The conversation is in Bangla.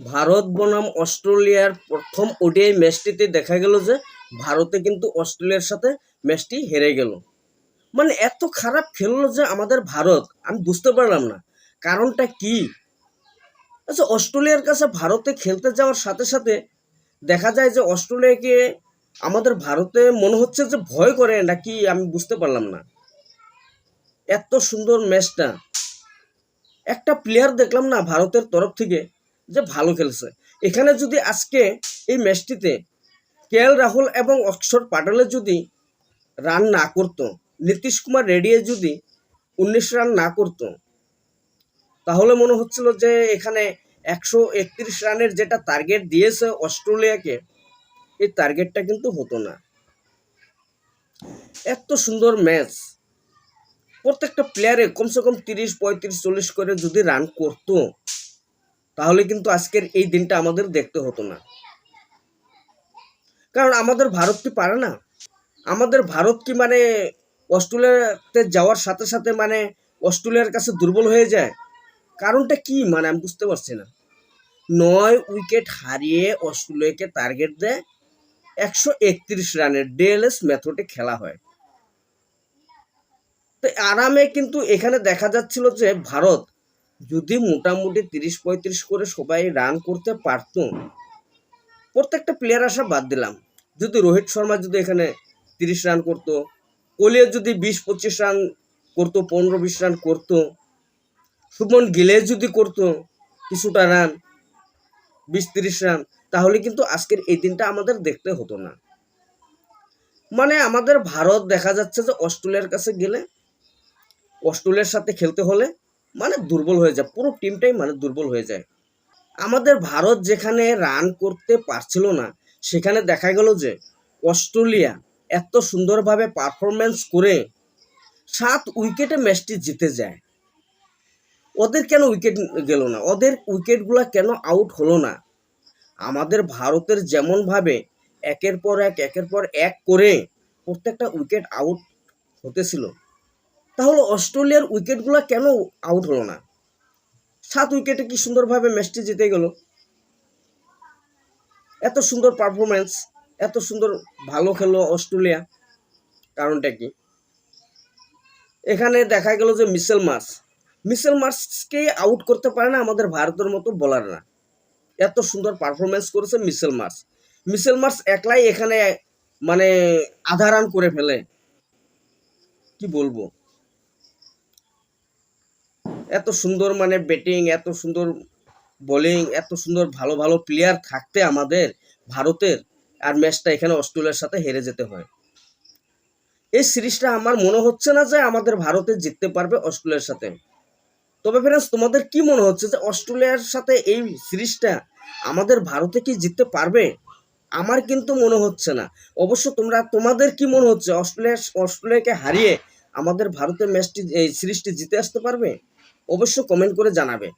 ভারত বনাম অস্ট্রেলিয়ার প্রথম ওডিআই ম্যাচটিতে দেখা গেল যে ভারতে কিন্তু অস্ট্রেলিয়ার সাথে ম্যাচটি হেরে গেল। মানে এত খারাপ খেললো যে আমাদের ভারত, আমি বুঝতে পারলাম না। কারণটা কি? আচ্ছা অস্ট্রেলিয়ার কাছে ভারতে খেলতে যাওয়ার সাথে সাথে দেখা যায় যে অস্ট্রেলিয়াকে আমাদের ভারতে মনে হচ্ছে যে ভয় করে নাকি আমি বুঝতে পারলাম না। এত সুন্দর ম্যাচটা। একটা প্লেয়ার দেখলাম না ভারতের তরফ থেকে যে ভালো খেলছে। এখানে যদি আজকে এই ম্যাচটিতে কে রাহুল এবং অক্ষর পাটেলে যদি রান না করতো, নীতিশ কুমার রেডিয়ে যদি উনিশ রান না করতো, তাহলে মনে হচ্ছিল যে এখানে একশো একত্রিশ রানের যেটা টার্গেট দিয়েছে অস্ট্রেলিয়াকে, এই টার্গেটটা কিন্তু হতো না। এত সুন্দর ম্যাচ। প্রত্যেকটা প্লেয়ারে কমসে কম তিরিশ, পঁয়ত্রিশ, চল্লিশ করে যদি রান করতো তাহলে কিন্তু আজকের এই দিনটা আমাদের দেখতে হতো না। কারণ আমাদের ভারত কি পারে না? আমাদের ভারত কি মানে অস্ট্রেলিয়াতে যাওয়ার সাথে সাথে মানে অস্ট্রেলিয়ার কাছে দুর্বল হয়ে যায়? কারণটা কি মানে আমি বুঝতে পারছি না। নয় উইকেট হারিয়ে অস্ট্রেলিয়াকে টার্গেট দেয় একশো একত্রিশ রানের ডিএলএস মেথডে খেলা হয়। তো আরামে কিন্তু এখানে দেখা যাচ্ছিল যে ভারত যদি মোটামুটি তিরিশ পঁয়ত্রিশ করে সবাই রান করতে পারত, প্রত্যেকটা প্লেয়ার আসা বাদ দিলাম। যদি রোহিত শর্মা যদি এখানে তিরিশ রান করতো, কোহলিও যদি বিশ পঁচিশ রান করতো, পনেরো বিশ রান করতো, শুভমন গিলে যদি করতো কিছুটা রান বিশ তিরিশ রান তাহলে কিন্তু আজকের এই দিনটা আমাদের দেখতে হতো না। মানে আমাদের ভারত দেখা যাচ্ছে যে অস্ট্রেলিয়ার কাছে গেলে, অস্ট্রেলিয়ার সাথে খেলতে হলে মানে দুর্বল হয়ে যায়, পুরো টিমটাই মানে দুর্বল হয়ে যায়। আমাদের ভারত যেখানে রান করতে পারছিল না, সেখানে দেখা গেল যে অস্ট্রেলিয়া এত সুন্দরভাবে পারফরমেন্স করে সাত উইকেটে ম্যাচটি জিতে যায়। ওদের কেন উইকেট গেল না? ওদের উইকেটগুলো কেন আউট হলো না? আমাদের ভারতের যেমনভাবে একের পর এক, একের পর এক করে প্রত্যেকটা উইকেট আউট হতেছিল তাহলে অস্ট্রেলিয়ার উইকেটগুলো কেন আউট হলো না? সাত উইকেটে কি সুন্দরভাবে ম্যাচটি জিতে গেল? এত সুন্দর পারফরমেন্স এত সুন্দর ভালো খেলো অস্ট্রেলিয়া। কারণটা কি? এখানে দেখা গেল যে মিসেল মার্স। মিসেল মার্সকে আউট করতে পারে না আমাদের ভারতের মতো বোলাররা এত সুন্দর পারফরমেন্স করেছে মিসেল মার্স। মিসেল মার্স একলাই এখানে মানে আধা রান করে ফেলে। কি বলব? এত সুন্দর মানে ব্যাটিং এত সুন্দর বোলিং এত সুন্দর ভালো ভালো প্লেয়ার থাকতে আমাদের ভারতের আর ম্যাচটা এখানে অস্ট্রেলিয়ার সাথে হেরে যেতে হয়। এই সিরিজটা আমার মনে হচ্ছে না যে আমাদের ভারতে জিততে পারবে অস্ট্রেলিয়ার সাথে। তবে ফ্রেন্ডস তোমাদের কি মনে হচ্ছে যে অস্ট্রেলিয়ার সাথে এই সিরিজটা আমাদের ভারতে কি জিততে পারবে? আমার কিন্তু মনে হচ্ছে না। অবশ্য তোমরা, তোমাদের কি মনে হচ্ছে অস্ট্রেলিয়া, অস্ট্রেলিয়াকে হারিয়ে আমাদের ভারতের ম্যাচটি এই সিরিজটি জিতে আসতে পারবে? অবশ্য কমেন্ট করে জানাবে।